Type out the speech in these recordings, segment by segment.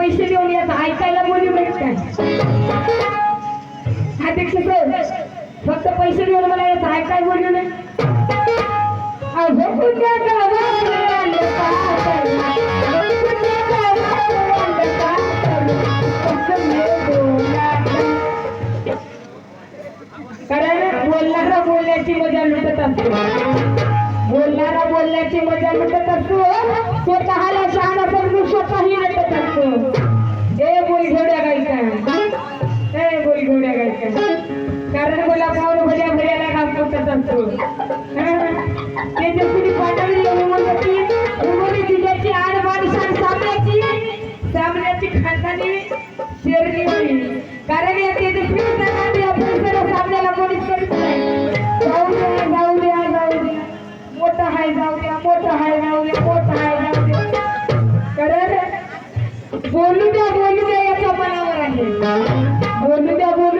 पैसे देऊन याचं ऐकायला बोलली नाही काय अध्यक्ष फक्त पैसे देऊन मला याचं ऐकाय बोलू नाही. अहो कुठल्या कारण बोलणारा बोलण्याची मजा लुटत असतो. बोलणारा बोलण्याची मजा लुटत असतो. तेजस्वी पाटील उमरी जिल्ह्याची आडवाड शान खानदानी शेरणी होईल. कारण या तेजस्वी गांधी या परिसरात आपल्याला कोणीच करीत नाही. जाऊ द्या जाऊ द्या जाऊ द्या. मोठा हाय जाऊ द्या. मोठा हाय जाऊ द्या. मोठा हाय जाऊ द्या. कारण बोलू द्या बोलू द्या याच्या मनावर आहे. बोलू द्या बोलू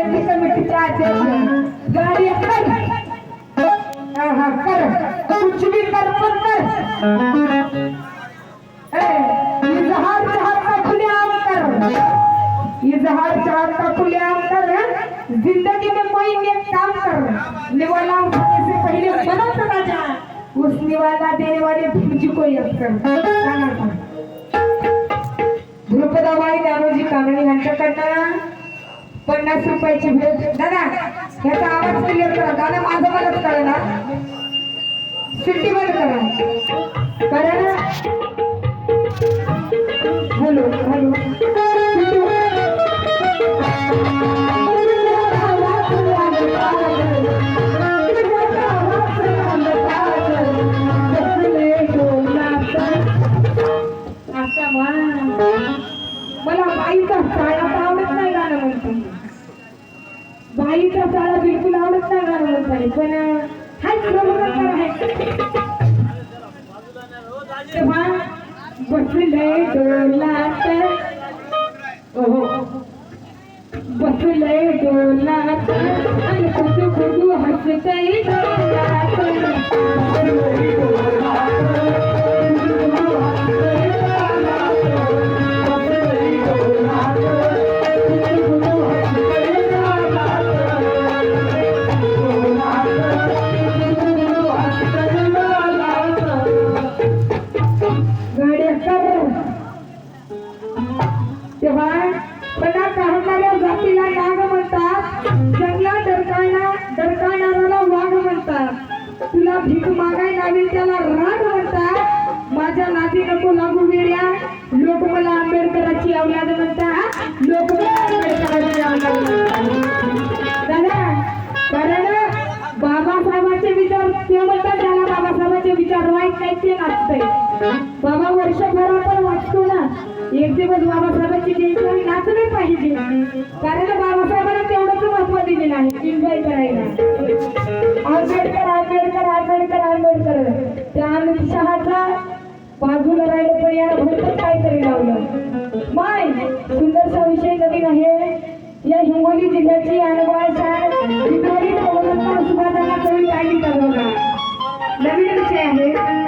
जयंती कमिटीचे अध्यक्ष. गाडी कर हा हा कर. कुछ भी कर पण कर ए, इजहार चाहत का खुलेआम कर. इजहार चाहत का खुलेआम कर जिंदगी में कोई नेक काम कर. निवाला उठाने से पहले मना चला जा उस निवाला देने वाले भुज को याद कर. गाना कर. द्रुपदाबाई दारोजी कांबळे यांच्याकडनं पन्नास रुपयाची भेट दादा ह्याचा आवाज क्लिअर करा. दादा माझं मलाच ना सिटी बंद करा. कारण हॅलो हॅलो मला बाईचा साडा तर गाणं म्हणतो बाईचा साडा बिलकुल आवडत नाही गाणं म्हणताय पण हाच प्रमाण आहे? तेव्हा बसले डोलात. ओहो बसले डोलात. आणि कुठू कुठू हसतय डोलात. जेव्हा पदा कहणाऱ्या जातीला नाग म्हणतात. जंगलात दरकाळणा दरकाळणाऱ्याला वाघ म्हणतात. तुला भीक मागाय लागेल त्याला राग म्हणतात. माझ्या नाती नको लागू वेड्या. लोक मला आंबेडकराची अवलाद म्हणतात. लोक मला आंबेडकराची अवलाद म्हणतात. दादा कारण बाबासाहेबांचे विचार ते म्हणतात त्याला बाबासाहेबांचे विचार वाईट नाही ते नाचतंय. बाबा वर्षभर एक दिवस बाबासाहेबांची जयंती नाचले पाहिजे. कारण बाबासाहेबांना तेवढंच महत्त्व दिलेलं आहे. एन्जॉय करायला. आंबेडकर आंबेडकर आंबेडकर आंबेडकर. त्या अमित शहाचा बाजूला राहिलं पण याला भरपूर काहीतरी लावलं. माय सुंदरसा विषय नवीन आहे. या हिंगोली जिल्ह्याची अनुभव नवीन विषय आहे.